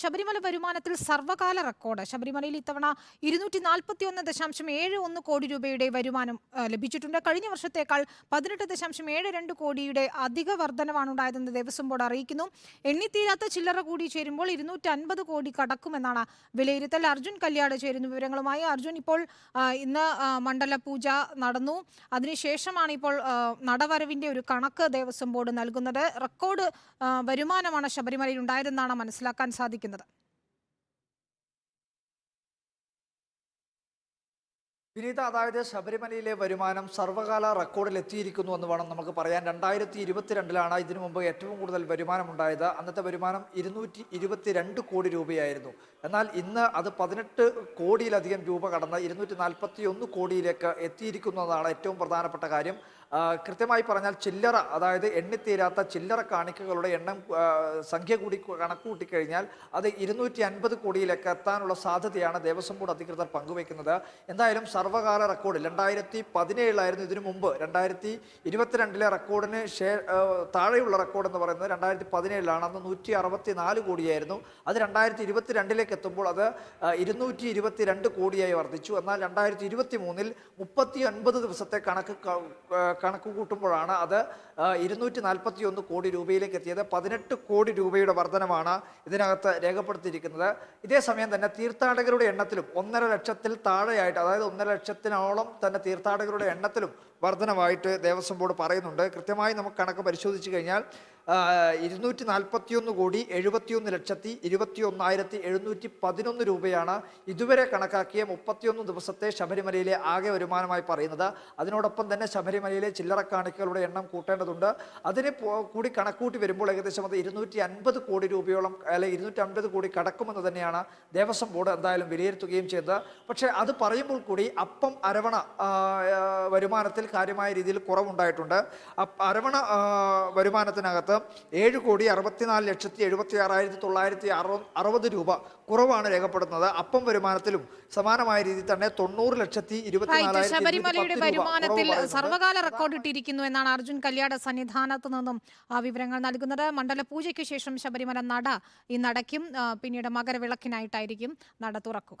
ശബരിമല വരുമാനത്തിൽ സർവകാല റെക്കോർഡ്. ശബരിമലയിൽ ഇത്തവണ ഇരുന്നൂറ്റി നാൽപ്പത്തി ഒന്ന് ദശാംശം ഏഴ് ഒന്ന് കോടി രൂപയുടെ വരുമാനം ലഭിച്ചിട്ടുണ്ട്. കഴിഞ്ഞ വർഷത്തേക്കാൾ പതിനെട്ട് ദശാംശം ഏഴ് രണ്ട് കോടിയുടെ അധിക വർധനവാണ് ഉണ്ടായതെന്ന് ദേവസ്വം ബോർഡ് അറിയിക്കുന്നു. എണ്ണിത്തീരാത്ത ചില്ലറ കൂടി ചേരുമ്പോൾ ഇരുന്നൂറ്റി അൻപത് കോടി കടക്കുമെന്നാണ് വിലയിരുത്തൽ. അർജുൻ കല്യാട് ചേരുന്ന വിവരങ്ങളുമായി. അർജുൻ ഇപ്പോൾ ഇന്ന് മണ്ഡല പൂജ നടന്നു. അതിനുശേഷമാണ് ഇപ്പോൾ നടവരവിന്റെ ഒരു കണക്ക് ദേവസ്വം ബോർഡ് നൽകുന്നത്. റെക്കോർഡ് വരുമാനമാണ് ശബരിമലയിൽ ഉണ്ടായതെന്നാണ് മനസ്സിലാക്കാൻ സാധിക്കുന്നത്. വിനീത അതായത് ശബരിമലയിലെ വരുമാനം സർവകാല റെക്കോർഡിൽ എത്തിയിരിക്കുന്നു എന്ന് വേണം നമുക്ക് പറയാൻ. രണ്ടായിരത്തി ഇരുപത്തിരണ്ടിലാണ് ഇതിനു മുമ്പ് ഏറ്റവും കൂടുതൽ വരുമാനം ഉണ്ടായത്. അന്നത്തെ വരുമാനം ഇരുന്നൂറ്റി ഇരുപത്തിരണ്ട് കോടി രൂപയായിരുന്നു. എന്നാൽ ഇന്ന് അത് പതിനെട്ട് കോടിയിലധികം രൂപ കടന്ന് ഇരുന്നൂറ്റി നാൽപ്പത്തി ഒന്ന് കോടിയിലേക്ക് എത്തിയിരിക്കുന്നതാണ് ഏറ്റവും പ്രധാനപ്പെട്ട കാര്യം. കൃത്യമായി പറഞ്ഞാൽ ചില്ലറ അതായത് എണ്ണിത്തീരാത്ത ചില്ലറ കാണിക്കകളുടെ എണ്ണം സംഖ്യ കൂടി കണക്ക് കൂട്ടിക്കഴിഞ്ഞാൽ അത് ഇരുന്നൂറ്റി അൻപത് കോടിയിലേക്ക് എത്താനുള്ള സാധ്യതയാണ് ദേവസ്വം ബോർഡ് അധികൃതർ പങ്കുവയ്ക്കുന്നത്. എന്തായാലും സർവകാല റെക്കോർഡ് രണ്ടായിരത്തി പതിനേഴിലായിരുന്നു ഇതിനു മുമ്പ്. രണ്ടായിരത്തി ഇരുപത്തിരണ്ടിലെ റെക്കോർഡിന് ഷേ താഴെയുള്ള റെക്കോർഡ് എന്ന് പറയുന്നത് രണ്ടായിരത്തി പതിനേഴിലാണ് അന്ന് നൂറ്റി അറുപത്തി നാല് കോടിയായിരുന്നു. അത് രണ്ടായിരത്തി ഇരുപത്തിരണ്ടിലേക്ക് എത്തുമ്പോൾ അത് ഇരുന്നൂറ്റി ഇരുപത്തിരണ്ട് കോടിയായി വർദ്ധിച്ചു. എന്നാൽ രണ്ടായിരത്തി ഇരുപത്തി മൂന്നിൽ മുപ്പത്തി ഒൻപത് ദിവസത്തെ കണക്ക് കണക്ക് കൂട്ടുമ്പോഴാണ് അത് ഇരുന്നൂറ്റി നാൽപ്പത്തി ഒന്ന് കോടി രൂപയിലേക്ക് എത്തിയത്. പതിനെട്ട് കോടി രൂപയുടെ വർധനമാണ് ഇതിനകത്ത് രേഖപ്പെടുത്തിയിരിക്കുന്നത്. ഇതേ സമയം തന്നെ തീർത്ഥാടകരുടെ എണ്ണത്തിലും ഒന്നര ലക്ഷത്തിൽ താഴെയായിട്ട് അതായത് ഒന്നര ലക്ഷത്തിനോളം തന്നെ തീർത്ഥാടകരുടെ എണ്ണത്തിലും വർധനമായിട്ട് ദേവസ്വം ബോർഡ് പറയുന്നുണ്ട്. കൃത്യമായി നമുക്ക് കണക്ക് പരിശോധിച്ച് കഴിഞ്ഞാൽ ഇരുന്നൂറ്റി നാൽപ്പത്തിയൊന്ന് കോടി എഴുപത്തിയൊന്ന് ലക്ഷത്തി ഇരുപത്തി ഒന്നായിരത്തി എഴുന്നൂറ്റി പതിനൊന്ന് രൂപയാണ് ഇതുവരെ കണക്കാക്കിയ മുപ്പത്തിയൊന്ന് ദിവസത്തെ ശബരിമലയിലെ ആകെ വരുമാനമായി പറയുന്നത്. അതിനോടൊപ്പം തന്നെ ശബരിമലയിലെ ചില്ലറ കാണിക്കകളുടെ എണ്ണം കൂട്ടേണ്ടതുണ്ട്. അതിന് കൂടി കണക്കൂട്ടി വരുമ്പോൾ ഏകദേശം അത് ഇരുന്നൂറ്റി അൻപത് കോടി രൂപയോളം അല്ലെങ്കിൽ ഇരുന്നൂറ്റി അൻപത് കോടി കടക്കുമെന്ന് തന്നെയാണ് ദേവസ്വം ബോർഡ് എന്തായാലും വിലയിരുത്തുകയും ചെയ്തത്. പക്ഷേ അത് പറയുമ്പോൾ കൂടി അപ്പം അരവണ വരുമാനത്തിൽ കാര്യമായ രീതിയിൽ കുറവുണ്ടായിട്ടുണ്ട്. അരവണ വരുമാനത്തിനകത്ത് ഏഴ് കോടി അറുപത്തിനാല് ലക്ഷത്തി എഴുപത്തി ആറായിരത്തി തൊള്ളായിരത്തി അറുപത് രൂപ കുറവാണ് രേഖപ്പെടുത്തുന്നത് അപ്പം വരുമാനത്തിലും സമാനമായ രീതിയിൽ തന്നെ തൊണ്ണൂറ് ലക്ഷത്തി റൈറ്റ് ഇരുപത്തിനാലായിരത്തി ശബരിമലയുടെ ഇരുന്നൂറ്റി പത്ത് രൂപ വരുമാനത്തിൽ സർവകാല റെക്കോർഡ് ഇട്ടിരിക്കുന്നു എന്നാണ് അർജുൻ കല്യാട് സന്നിധാനത്ത് നിന്നും വിവരങ്ങൾ നൽകുന്നത്. മണ്ഡല പൂജയ്ക്ക് ശേഷം ശബരിമല നട ഈ നടയ്ക്കും ആ, പിന്നീട് മകരവിളക്കിനായിട്ടായിരിക്കും നട തുറക്കുക.